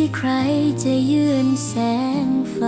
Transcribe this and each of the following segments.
ที่ใครจะยื่นแสงไฟ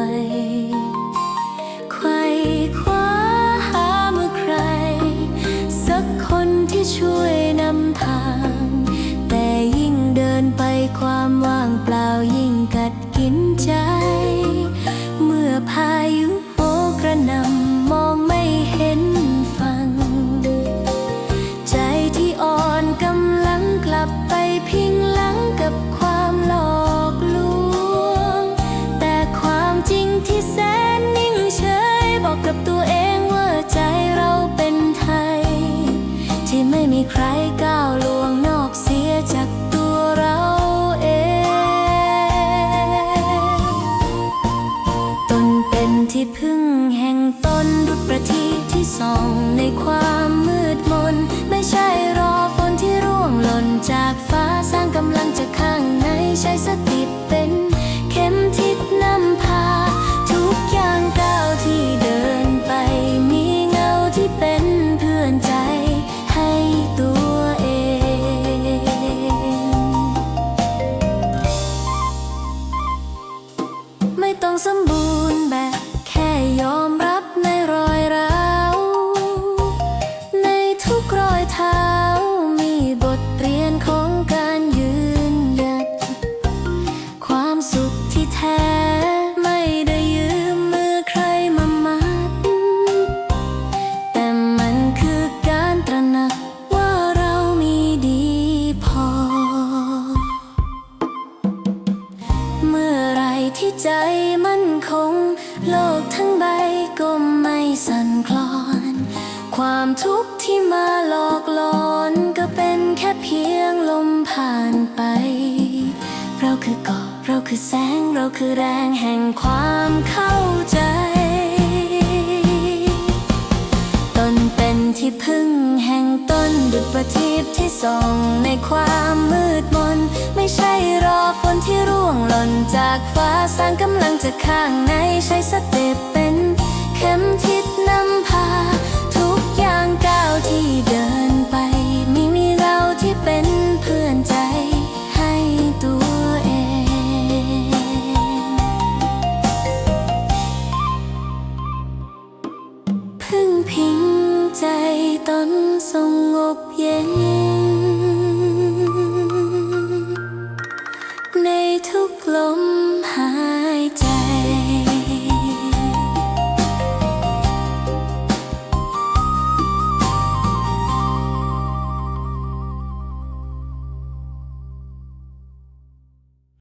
จากฟ้าสร้างกำลังจากข้างในใช้สติเป็นเข็มทิศนำพา ทุกอย่างก้าวที่เดินไป มีเงาที่เป็นเพื่อนใจให้ตัวเอง ไม่ต้องสมบูรณ์แบบ ใจมั่นคง โลกทั้งใบก็ไม่สั่นคลอน ความทุกข์ที่มาหลอกหลอนก็เป็นแค่เพียงลมผ่านไป เราคือเกาะเราคือแสงเราคือแรงแห่งความเข้าใจตนเป็นที่พึ่งแห่งต้นดุจประทีปที่ส่องในความมืดมน ไม่ใช่รอฝนที่ร หล่นจากฟ้าสร้างกำลังจากข้างในใช้สเติเป็นเข็มทิศนำพา ทุกอย่างก้าวที่เดินไป มีมีเราที่เป็นเพื่อนใจให้ตัวเอง พึ่งพิงใจตนสงบเย็น